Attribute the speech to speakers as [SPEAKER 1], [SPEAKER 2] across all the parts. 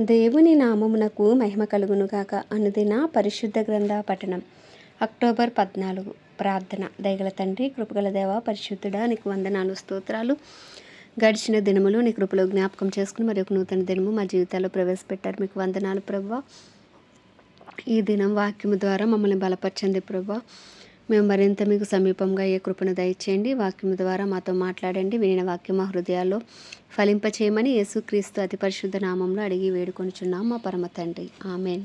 [SPEAKER 1] దేవుని నామమునకు మహిమ కలుగునుగాక అనుదిన పరిశుద్ధ గ్రంథ పఠనం. అక్టోబర్ పద్నాలుగు. ప్రార్థన. దయగల తండ్రి కృపగల దేవ పరిశుద్ధుడా నీకు వందనాలు స్తోత్రాలు. గడిచిన దినములు నీ కృపలో జ్ఞాపకం చేసుకుని మరి ఒక నూతన దినము మా జీవితాల్లో ప్రవేశపెట్టారు. మీకు వందనాలు ప్రభా. ఈ దినం వాక్యము ద్వారా మమ్మల్ని బలపరచండి ప్రభా. మేము మరింత మీకు సమీపంగా ఏ కృపను దయచేయండి వాక్యము ద్వారా మాతో మాట్లాడండి వినిన వాక్యం మా హృదయాల్లో ఫలింపచేయమని యేసుక్రీస్తు అతి పరిశుద్ధ నామంలో అడిగి వేడుకొనిచున్నాం. మా పరమ తండ్రి. ఆమెన్.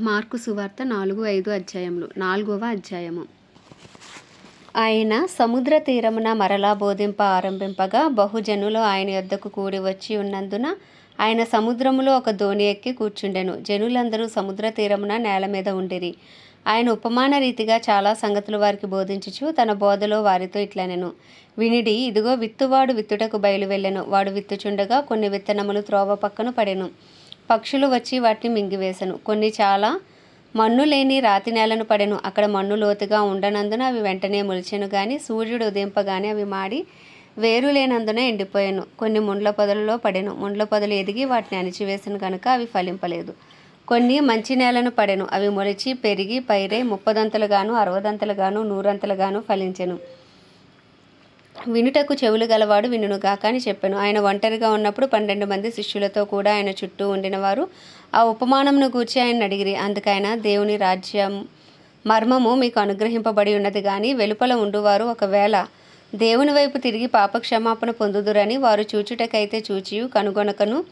[SPEAKER 1] మార్కు సువార్త నాలుగు ఐదు అధ్యాయములు. నాలుగవ అధ్యాయము. ఆయన సముద్ర తీరమున మరలా బోధింప ఆరంభింపగా బహుజనులు ఆయన యొద్దకు కూడి వచ్చి ఉన్నందున ఆయన సముద్రములో ఒక దోణి ఎక్కి కూర్చుండెను. జనులందరూ సముద్ర తీరమున నేల మీద ఉండిరి. ఆయన ఉపమాన రీతిగా చాలా సంగతులు వారికి బోధించుచు తన బోధలో వారితో ఇట్లనెను. వినిడి ఇదిగో విత్తువాడు విత్తుటకు బయలువెళ్ళెను వాడు విత్తుచుండగా కొన్ని విత్తనములు త్రోవ పక్కన పడెను. పక్షులు వచ్చి వాటిని మింగివేశను కొన్ని చాలా మన్ను లేని రాతి నేలను పడెను. అక్కడ మన్ను లోతుగా ఉండనందున అవి వెంటనే మొలిచెను కానీ సూర్యుడు ఉదయింపగానే అవి మాడి వేరు లేనందున ఎండిపోయాను. కొన్ని ముండ్ల పొదలలో పడెను. ముండ్ల పొదలు ఎదిగి వాటిని అణిచివేసిన కనుక అవి ఫలింపలేదు. కొన్ని మంచి నేలను పడెను. అవి మొలిచి పెరిగి పైరై ముప్పదంతలుగాను అరవదంతలుగాను నూరంతలుగాను ఫలించెను. వినుటకు చెవులు గలవాడు వినుగాక అని చెప్పాను. ఆయన ఒంటరిగా ఉన్నప్పుడు పన్నెండు మంది శిష్యులతో కూడా ఆయన చుట్టూ ఉండిన వారు ఆ ఉపమానంను గూర్చి ఆయన అడిగిరి అందుకైన దేవుని రాజ్యం మర్మము మీకు అనుగ్రహింపబడి ఉన్నది కానీ వెలుపల ఉండువారు ఒకవేళ దేవుని వైపు తిరిగి పాపక్షమాపణ పొందుదురని వారు చూచుటకైతే చూచియు కనుగొనకను.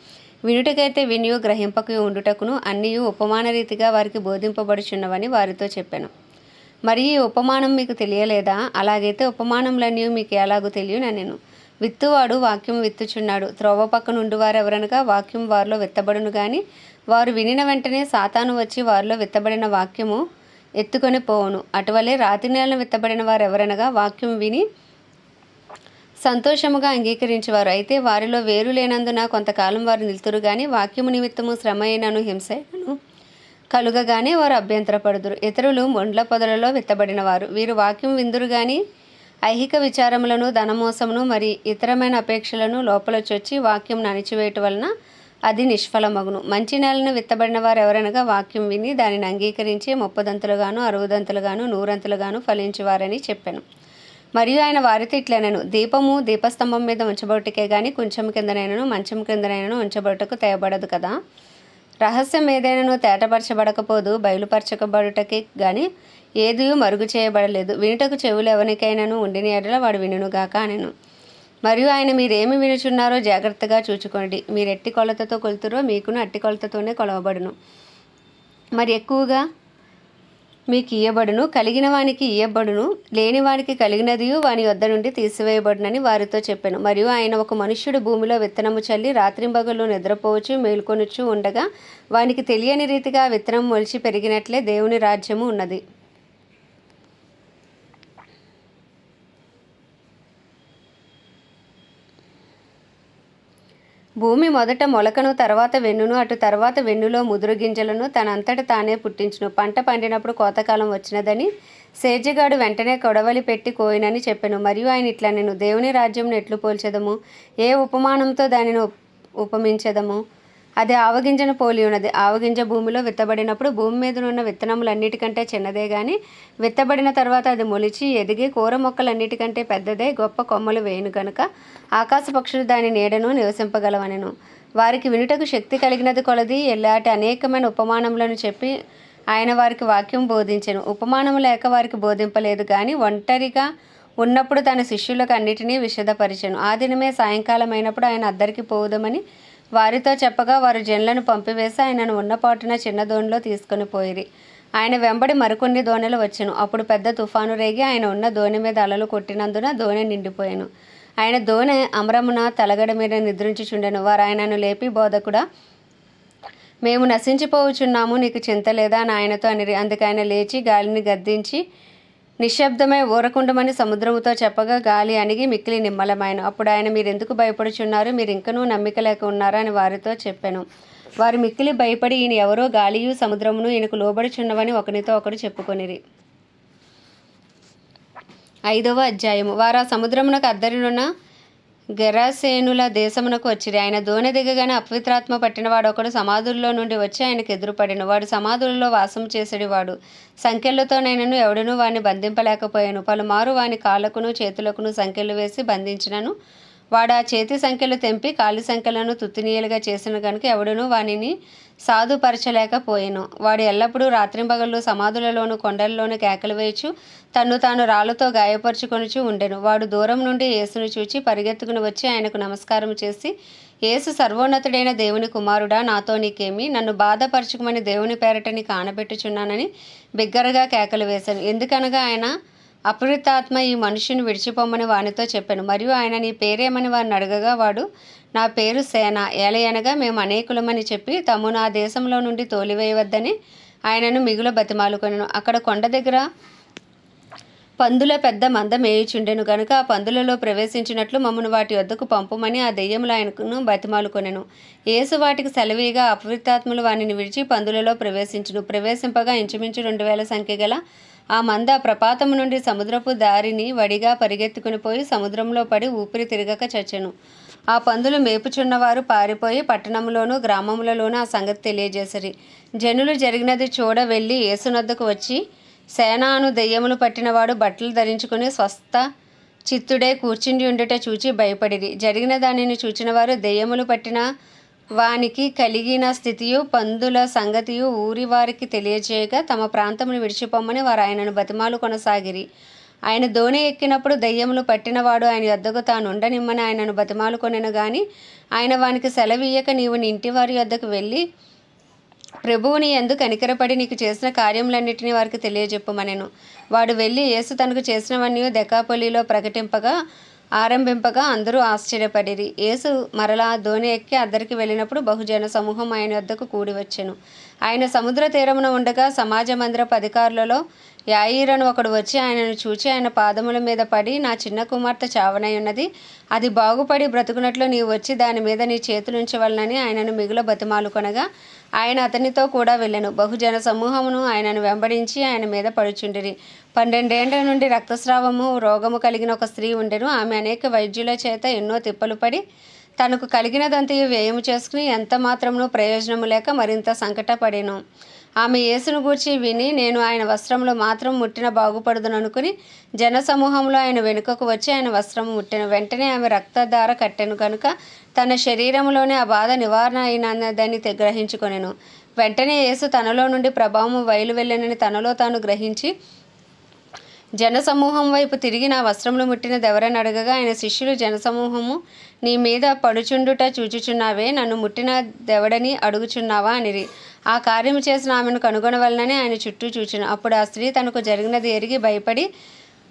[SPEAKER 1] వినుటకైతే వినియు గ్రహింపకు ఉండుటకును. అన్నీ ఉపమాన రీతిగా వారికి బోధింపబడుచున్నవని వారితో చెప్పాను. మరి ఈ ఉపమానం మీకు తెలియలేదా? అలాగైతే ఉపమానంలన్నీ మీకు ఎలాగో తెలియను నేను విత్తువాడు వాక్యం విత్తుచున్నాడు. త్రోవ పక్కన వారు ఎవరనగా వాక్యం వారిలో విత్తబడును కానీ వారు వినిన వెంటనే సాతాను వచ్చి వారిలో విత్తబడిన వాక్యము ఎత్తుకొని పోవును. అటువలే రాతి నేలను విత్తబడిన వారు ఎవరనగా వాక్యం విని సంతోషముగా అంగీకరించేవారు. అయితే వారిలో వేరు లేనందున కొంతకాలం వారు నిలుతురు కానీ వాక్యము నిమిత్తము శ్రమ అయినను హింసను కలుగగానే వారు అభ్యంతరపడుదురు. ఇతరులు మొండ్ల పొదలలో విత్తబడిన వారు వీరు వాక్యం విందురు కానీ ఐహిక విచారములను ధనమోసమును మరి ఇతరమైన అపేక్షలను లోపల చొచ్చి వాక్యం నణిచివేయటం వలన అది నిష్ఫలమగును. మంచి నెలను విత్తబడిన వారు ఎవరనగా వాక్యం విని దానిని అంగీకరించి ముప్పదంతులుగాను అరవదంతులుగాను నూరంతులుగాను ఫలించేవారని చెప్పాను. మరియు ఆయన వారితో ఇట్లనను దీపము దీపస్తంభం మీద ఉంచబడుటకే కానీ కొంచెం కిందనైనను మంచం కిందనైనను ఉంచబడుటకు తేయబడదు కదా. రహస్యం ఏదైనాను తేటపరచబడకపోదు బయలుపరచకబడుటకి కానీ ఏది మరుగు చేయబడలేదు. వినుటకు చెవులు ఎవరికైనాను ఉండిన ఎడల వాడు వినుగాక అనెను. మరియు ఆయన మీరేమి వినుచున్నారో జాగ్రత్తగా చూచుకోండి మీరు ఎట్టి కొలతతో కొలుతురో మీకును అట్టి కొలతతోనే కొలవబడును. మరి ఎక్కువగా మీకు ఇయ్యబడును కలిగిన వానికి ఇయ్యబడును లేని వానికి కలిగినది వాని వద్ద నుండి తీసివేయబడునని వారితో చెప్పాను. మరియు ఆయన ఒక మనుష్యుడు భూమిలో విత్తనము చల్లి రాత్రింబగలు నిద్రపోవచ్చు మేల్కొనుచు ఉండగా వానికి తెలియని రీతిగా విత్తనం మొలిచి పెరిగినట్లే దేవుని రాజ్యము ఉన్నది. భూమి మొదట మొలకను తర్వాత వెన్నును అటు తర్వాత వెన్నులో ముదురు గింజలను తనంతట తానే పుట్టించును. పంట పండినప్పుడు కోతకాలం వచ్చినదని సేజగాడు వెంటనే కొడవలి పెట్టి కోయినని చెప్పాను. మరియు ఆయన ఇట్లా నేను దేవుని రాజ్యంను ఎట్లు పోల్చెదము. ఏ ఉపమానంతో దానిని ఉపమించదము? అది ఆవగింజను పోలి ఉన్నది. ఆవగింజ భూమిలో విత్తబడినప్పుడు భూమి మీద ఉన్న విత్తనములన్నిటికంటే చిన్నదే కానీ విత్తబడిన తర్వాత అది మొలిచి ఎదిగి కూర మొక్కలన్నిటికంటే పెద్దదే గొప్ప కొమ్మలు వేయును కనుక ఆకాశ పక్షులు దాని నీడను నివసింపగలవనెను. వారికి వినుటకు శక్తి కలిగినది కొలది ఇలాంటి అనేకమైన ఉపమానములను చెప్పి ఆయన వారికి వాక్యం బోధించను. ఉపమానము లేక వారికి బోధింపలేదు కానీ ఒంటరిగా ఉన్నప్పుడు తన శిష్యులకు అన్నిటినీ విషదపరిచను ఆ దినమే సాయంకాలం అయినప్పుడు ఆయన అద్దరికి పోదమని వారితో చెప్పగా వారు జన్లను పంపివేసి ఆయనను ఉన్నపాటున చిన్న దోణిలో తీసుకుని పోయిరి. ఆయన వెంబడి మరికొన్ని దోణిలు వచ్చాను. అప్పుడు పెద్ద తుఫాను రేగి ఆయన ఉన్న దోణి మీద అలలు కొట్టినందున దోణి నిండిపోయాను. ఆయన దోణి అమరమున తలగడ మీద నిద్రించుచుండెను. వారు ఆయనను లేపి బోధకుడా మేము నశించిపోవచ్చున్నాము. నీకు చింత లేదా? అని ఆయనతో అని అందుకే ఆయన లేచి గాలిని గద్దించి నిశ్శబ్దమై ఊరకుండమని సముద్రముతో చెప్పగా గాలి అణిగి మిక్కిలి నిమ్మలమైన. అప్పుడు ఆయన మీరెందుకు భయపడుచున్నారు? మీరు ఇంకనూ నమ్మిక లేక ఉన్నారా? అని వారితో చెప్పాను. వారు మిక్కిలి భయపడి ఈయన ఎవరో గాలియు సముద్రమును ఈయనకు లోబడుచున్నవని ఒకరితో ఒకడు చెప్పుకొనిరి. ఐదవ అధ్యాయము. వారు ఆ సముద్రమునకు అద్దరినున్న గెరాసేనుల దేశమునకు వచ్చిరి. ఆయన దోణి దిగగానే అపవిత్రాత్మ పట్టినవాడు ఒకడు సమాధుల్లో నుండి వచ్చి ఆయనకు ఎదురుపడిన వాడు సమాధుల్లో వాసం చేసేడివాడు. సంఖ్యలతోనైనను ఎవడనూ వాడిని బంధింపలేకపోయాను. పలుమారు వాని కాళ్ళకును చేతులకును సంఖ్యలు వేసి బంధించినను. వాడు ఆ చేతి సంఖ్యలు తెంపి కాలి సంఖ్యలను తుత్తినీయలుగా చేసిన కనుక ఎవడునూ వానిని సాధుపరచలేకపోయాను. వాడు ఎల్లప్పుడూ రాత్రింబగళ్ళు సమాధులలోను కొండలలోను కేకలు వేయచు తన్ను తాను రాళ్ళతో గాయపరుచుకొనుచు ఉండెను. వాడు దూరం నుండి యేసును చూచి పరిగెత్తుకుని వచ్చి ఆయనకు నమస్కారం చేసి యేసు సర్వోన్నతుడైన దేవుని కుమారుడా నాతో నీకేమి నన్ను బాధపరచుకుమని దేవుని పేరటని కానబెట్టుచున్నానని బిగ్గరగా కేకలు వేశాను. ఎందుకనగా ఆయన అపరితాత్మ ఈ మనుషుని విడిచిపోమని వానితో చెప్పాను. మరియు ఆయన నీ పేరేమని వారిని అడగగా వాడు నా పేరు సేన. ఏలయనగా మేము అనేకులమని చెప్పి తము నా దేశంలో నుండి తోలివేయవద్దని ఆయనను మిగుల బతిమాలుకొనను. అక్కడ కొండ దగ్గర పందుల పెద్ద మంద మేయుచుండెను. గనుక ఆ పందులలో ప్రవేశించినట్లు మమ్మను వాటి వద్దకు పంపమని ఆ దెయ్యములు ఆయనకును బతిమాలుకొనెను. యేసు వాటికి సెలవీగా అపవిత్రాత్మలు వానిని విడిచి పందులలో ప్రవేశించును. ప్రవేశింపగా ఇంచుమించు రెండు వేల సంఖ్య గల ఆ మంద ప్రపాతము నుండి సముద్రపు దారిని వడిగా పరిగెత్తుకుని పోయి సముద్రంలో పడి ఊపిరి తిరగక చచ్చెను. ఆ పందులు మేపుచున్నవారు పారిపోయి పట్టణంలోనూ గ్రామములలోనూ ఆ సంగతి తెలియజేసరి. జనులు జరిగినది చూడ వెళ్ళి ఏసునద్దకు వచ్చి సేనాను దెయ్యములు పట్టినవాడు బట్టలు ధరించుకుని స్వస్థ చిత్తుడే కూర్చుండి ఉండుట చూచి భయపడిరి. జరిగిన దానిని చూచిన వారు దెయ్యములు పట్టిన వానికి కలిగిన స్థితియు పందుల సంగతియు ఊరి వారికి తెలియజేయగా తమ ప్రాంతమును విడిచిపోమ్మని వారు ఆయనను బతిమాలు కొనసాగిరి. ఆయన దోణి ఎక్కినప్పుడు దయ్యములు పట్టినవాడు ఆయన యొద్దకు తాను ఉండనిమ్మని ఆయనను బతిమాలు కొనెను గాని ఆయన వానికి సెలవీయక నీవు నీ ఇంటి వారి యొద్దకు వెళ్ళి ప్రభువుని ఎందు కనికరపడి నీకు చేసిన కార్యములన్నిటినీ వారికి తెలియజెప్పమనెను. వాడు వెళ్ళి యేసు తనకు చేసినవన్నీ దెకాపొలిలో ప్రకటింపగా ఆరంభింపగా అందరూ ఆశ్చర్యపడిరి. యేసు మరలా దోణి ఎక్కి అద్దరికి వెళ్ళినప్పుడు బహుజన సమూహం ఆయన వద్దకు కూడి వచ్చెను. ఆయన సముద్ర తీరమున ఉండగా సమాజ మందిరపు అధికారులలో యాయిరను ఒకడు వచ్చి ఆయనను చూచి ఆయన పాదముల మీద పడి నా చిన్న కుమార్తె చావనై ఉన్నది. అది బాగుపడి బ్రతుకునట్లు నీవు వచ్చి దాని మీద నీ చేతులుంచవలనని ఆయనను మిగుల బతిమాలుకొనగా ఆయన అతనితో కూడా వెళ్ళెను. బహుజన సమూహమును ఆయనను వెంబడించి ఆయన మీద పడుచుండిరి. పన్నెండేండ్ల నుండి రక్తస్రావము రోగము కలిగిన ఒక స్త్రీ ఉండెను. ఆమె అనేక వైద్యుల చేత ఎన్నో తిప్పలు పడి తనకు కలిగినదంతయు వ్యయము చేసుకుని ఎంత మాత్రమును ప్రయోజనము లేక మరింత సంకటపడెను. ఆమె యేసును గూర్చి విని నేను ఆయన వస్త్రంలో మాత్రం ముట్టిన బాగుపడుదుననుకుని జనసమూహంలో ఆయన వెనుకకు వచ్చి ఆయన వస్త్రం ముట్టిన వెంటనే ఆమె రక్తధార కట్టెను కనుక తన శరీరంలోనే ఆ బాధ నివారణ అయినదని గ్రహించుకొనెను. వెంటనే యేసు తనలో నుండి ప్రభావము వయలు వెళ్ళనని తనలో తాను గ్రహించి జనసమూహం వైపు తిరిగి నా వస్త్రములు ముట్టిన దెవరని అడగగా ఆయన శిష్యులు జనసమూహము నీ మీద పడుచుండుట చూచుచున్నావే నన్ను ముట్టిన దెవడని అడుగుచున్నావా? అనిరి. ఆ కార్యము చేసిన ఆమెను కనుగొనవలనని ఆయన చుట్టూ చూచిన. అప్పుడు ఆ స్త్రీ తనకు జరిగినది ఎరిగి భయపడి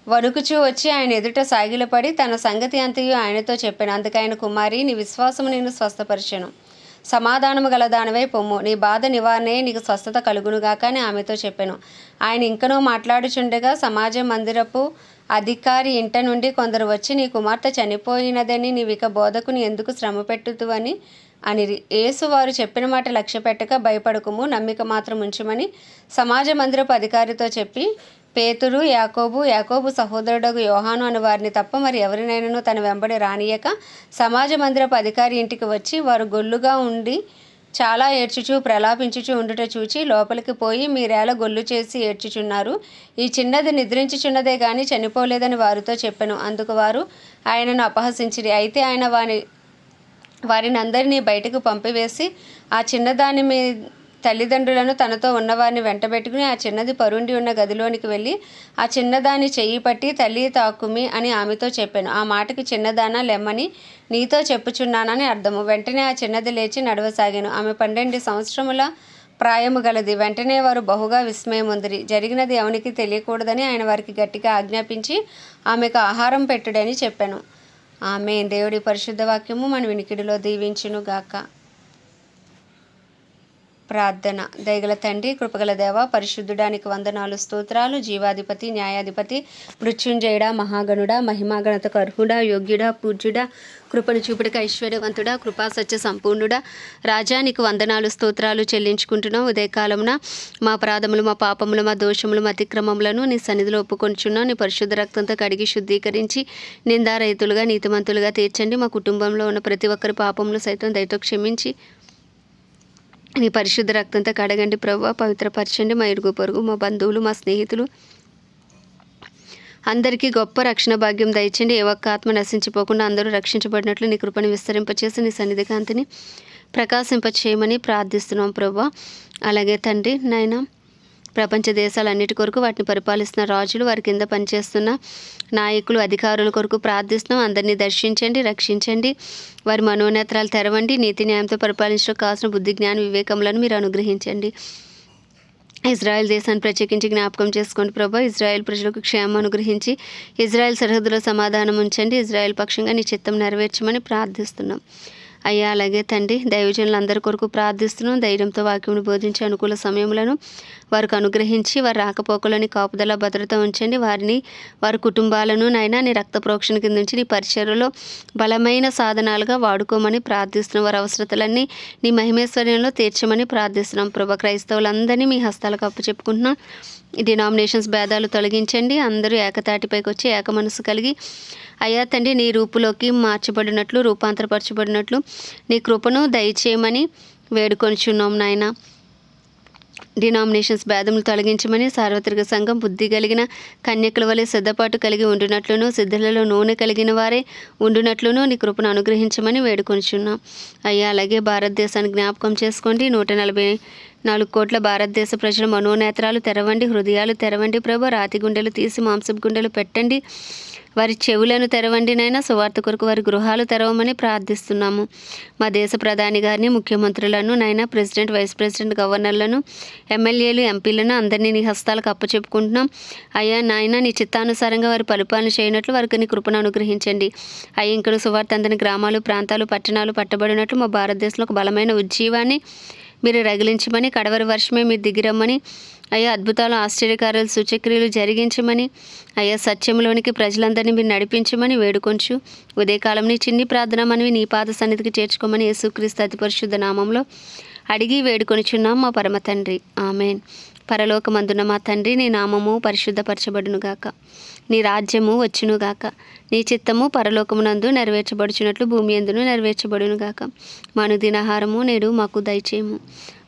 [SPEAKER 1] వణుకుచూ వచ్చి ఆయన ఎదుట సాగిలపడి తన సంగతి అంతయు ఆయనతో చెప్పాను. అందుకైన ఆయన కుమారి నీ విశ్వాసము నేను స్వస్థపరిచాను. సమాధానము గల దానివై పొమ్ము. నీ బాధ నివారణే నీకు స్వస్థత కలుగునుగాక అని ఆమెతో చెప్పాను. ఆయన ఇంకనూ మాట్లాడుచుండగా సమాజ మందిరపు అధికారి ఇంట నుండి కొందరు వచ్చి నీ కుమార్తె చనిపోయినదని నీవిక బోధకుని ఎందుకు శ్రమ పెట్టుతువని? అనిరి. యేసు వారు చెప్పిన మాట లక్ష్య పెట్టక భయపడకుము. నమ్మిక మాత్రం ఉంచుమని సమాజ మందిరపు అధికారితో చెప్పి పేతురు యాకోబు యాకోబు సహోదరుడగు యోహాను అని వారిని తప్ప మరి ఎవరినైనాను తన వెంబడి రానియక సమాజ మందిరపు అధికారి ఇంటికి వచ్చి వారు గొల్లుగా ఉండి చాలా ఏడ్చుచూ ప్రలాపించుచూ ఉండుట చూచి లోపలికి పోయి మీరేలా గొల్లు చేసి ఏడ్చుచున్నారు. ఈ చిన్నది నిద్రించుచున్నదే గాని చనిపోలేదని వారితో చెప్పాను. అందుకు వారు ఆయనను అపహసించిరి. అయితే ఆయన వారి వారిని అందరినీ బయటకు పంపివేసి ఆ చిన్నదాని మీ తల్లిదండ్రులను తనతో ఉన్నవారిని వెంటబెట్టుకుని ఆ చిన్నది పరుండి ఉన్న గదిలోనికి వెళ్ళి ఆ చిన్నదాని చెయ్యి పట్టి తల్లి తాకుమి అని ఆమెతో చెప్పాను. ఆ మాటకి చిన్నదాన లెమ్మని నీతో చెప్పుచున్నానని అర్థము. వెంటనే ఆ చిన్నది లేచి నడవసాగాను. ఆమె పన్నెండు సంవత్సరముల ప్రాయము గలది. వెంటనే వారు బహుగా విస్మయముందిరి. జరిగినది ఎవనికి తెలియకూడదని ఆయన వారికి గట్టిగా ఆజ్ఞాపించి ఆమెకు ఆహారం పెట్టుడని చెప్పాను. ఆమె దేవుడి పరిశుద్ధ వాక్యము మన వినికిడిలో దీవించును గాక ప్రార్థన. దయగల తండ్రి కృపగల దేవ పరిశుద్ధుడానికి వందనాలు స్తోత్రాలు జీవాధిపతి న్యాయాధిపతి మృత్యుంజయుడ మహాగణుడ మహిమాగణతకు అర్హుడ యోగ్యుడ పూజ్యుడ కృపను చూపుడికి ఐశ్వర్యవంతుడా కృపా సత్య సంపూర్ణుడా. రాజానికి వందనాలు స్తోత్రాలు చెల్లించుకుంటున్నాం ఉదయకాలమున మా ప్రాధములు మా పాపములు మా దోషములు మా అతిక్రమములను నీ సన్నిధిలో ఒప్పుకొంచున్నాం నీ పరిశుద్ధ రక్తంతో కడిగి శుద్ధీకరించి నిందారహితులుగా నీతిమంతులుగా తీర్చండి. మా కుటుంబంలో ఉన్న ప్రతి ఒక్కరి పాపములు సైతం దయతో క్షమించి నీ పరిశుద్ధ రక్తంతో కడగండి ప్రభు పవిత్రపరచండి మా ఇరుగు పొరుగు మా బంధువులు మా స్నేహితులు. అందరికీ గొప్ప రక్షణ భాగ్యం దయచండి. ఏ ఒక్క ఆత్మ నశించిపోకుండా అందరూ రక్షించబడినట్లు నీ కృపను విస్తరింపచేసి నీ సన్నిధికాంతిని ప్రకాశింపచేయమని ప్రార్థిస్తున్నాం ప్రభా అలాగే తండ్రి నాయనా ప్రపంచ దేశాలన్నిటి కొరకు వాటిని పరిపాలిస్తున్న రాజులు వారి కింద పనిచేస్తున్న నాయకులు అధికారుల కొరకు ప్రార్థిస్తున్నాం. అందరినీ దర్శించండి రక్షించండి. వారి మనోనేత్రాలు తెరవండి. నీతి న్యాయంతో పరిపాలించడం కావాల్సిన బుద్ధి జ్ఞాన వివేకములను మీరు అనుగ్రహించండి. ఇజ్రాయెల్ దేశాన్ని ప్రత్యేకించి జ్ఞాపకం చేసుకోండి ప్రభా. ఇజ్రాయెల్ ప్రజలకు క్షేమం అనుగ్రహించి ఇజ్రాయెల్ సరిహద్దులో సమాధానం ఉంచండి. ఇజ్రాయెల్ పక్షంగా నీ చిత్తం నెరవేర్చమని ప్రార్థిస్తున్నాం. అయ్యా అలాగే తండ్రి దైవజనులు అందరి కొరకు ప్రార్థిస్తున్నాం. ధైర్యంతో వాక్యమును బోధించే అనుకూల సమయములను వారికి అనుగ్రహించి వారి రాకపోకలోని కాపుదల భద్రత ఉంచండి. వారిని వారి కుటుంబాలను నైనా నీ రక్త ప్రోక్షణ కింద నుంచి నీ పరిచర్లో బలమైన సాధనాలుగా వాడుకోమని ప్రార్థిస్తున్నాం. వారి అవసరతలన్నీ నీ మహిమేశ్వర్యంలో తీర్చమని ప్రార్థిస్తున్నాం. ప్రభ క్రైస్తవులందరినీ మీ హస్తాలకు అప్పచెప్పుకుంటున్నాం. ఈ డినామినేషన్స్ భేదాలు తొలగించండి. అందరూ ఏకతాటిపైకి వచ్చి ఏక మనసు కలిగి అయ్యా తండ్రి నీ రూపులోకి మార్చబడినట్లు రూపాంతరపరచబడినట్లు నీ కృపను దయచేయమని వేడుకొనిచున్నాం నాయన. డినామినేషన్స్ భేదములు తొలగించమని సార్వత్రిక సంఘం బుద్ధి కలిగిన కన్యకుల వలె సిద్ధపాటు కలిగి ఉండునట్లును సిద్ధులలో నూనె కలిగిన వారే ఉండునట్లును నీ కృపను అనుగ్రహించమని వేడుకొనిచున్నాం. అయ్యా అలాగే భారతదేశాన్ని జ్ఞాపకం చేసుకోండి. నూట నలభై నాలుగు కోట్ల భారతదేశ ప్రజల మనోనేత్రాలు తెరవండి హృదయాలు తెరవండి. ప్రభు రాతి గుండెలు తీసి మాంసపు గుండెలు పెట్టండి. వారి చెవులను తెరవండి నైనా సువార్త కొరకు వారి గృహాలు తెరవమని ప్రార్థిస్తున్నాము. మా దేశ ప్రధాని గారిని ముఖ్యమంత్రులను నైనా ప్రెసిడెంట్ వైస్ ప్రెసిడెంట్ గవర్నర్లను ఎమ్మెల్యేలు ఎంపీలను అందరినీ నీ హస్తాలకు అప్పచెప్పుకుంటున్నాం. అయ్యా నాయన నీ చిత్తానుసారంగా వారి పరిపాలన చేయనట్లు వారికి నీ కృపను అనుగ్రహించండి. అయ్యా ఇంకడు సువార్త అందని గ్రామాలు ప్రాంతాలు పట్టణాలు పట్టబడినట్లు మా భారతదేశంలో ఒక బలమైన ఉజ్జీవాన్ని మీరు రగిలించమని కడవరి వర్షమే మీరు దిగిరమ్మని అయ్యా అద్భుతాలు ఆశ్చర్యకారాలు సూచక్రియలు జరిగించమని అయ్యా సత్యంలోనికి ప్రజలందరినీ మీరు నడిపించమని వేడుకొంచు. ఉదయకాలం నీ చిన్ని ప్రార్థన మనవి నీ పాద సన్నిధికి చేర్చుకోమని యేసుక్రీస్తు అతి పరిశుద్ధ నామంలో అడిగి వేడుకొనిచున్నాం మా పరమ తండ్రి. ఆమెన్. పరలోకమందున మా తండ్రి నీ నామము పరిశుద్ధపరచబడునుగాక. నీ రాజ్యము వచ్చునుగాక. నీ చిత్తము పరలోకమునందు నెరవేర్చబడుచున్నట్లు భూమి ఎందును నెరవేర్చబడునుగాక. మా అనుదినాహారము నేడు మాకు దయచేయము.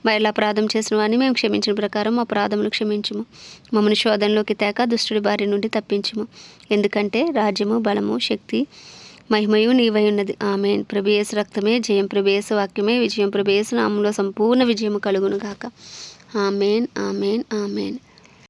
[SPEAKER 1] మరలా అపరాధం చేసిన వారిని మేము క్షమించిన ప్రకారం అపరాధములు క్షమించుము. మమ్మల్ని శోధనలోకి తేక దుష్టుడి బారి నుండి తప్పించుము. ఎందుకంటే రాజ్యము బలము శక్తి మహిమయు నీవై ఉన్నది. ఆమెన్. ప్రభేసు రక్తమే జయం. ప్రభేసు వాక్యమే విజయం. ప్రభేసు నామంలో సంపూర్ణ విజయము కలుగును గాక ఆమెన్ ఆమెన్ ఆమెన్.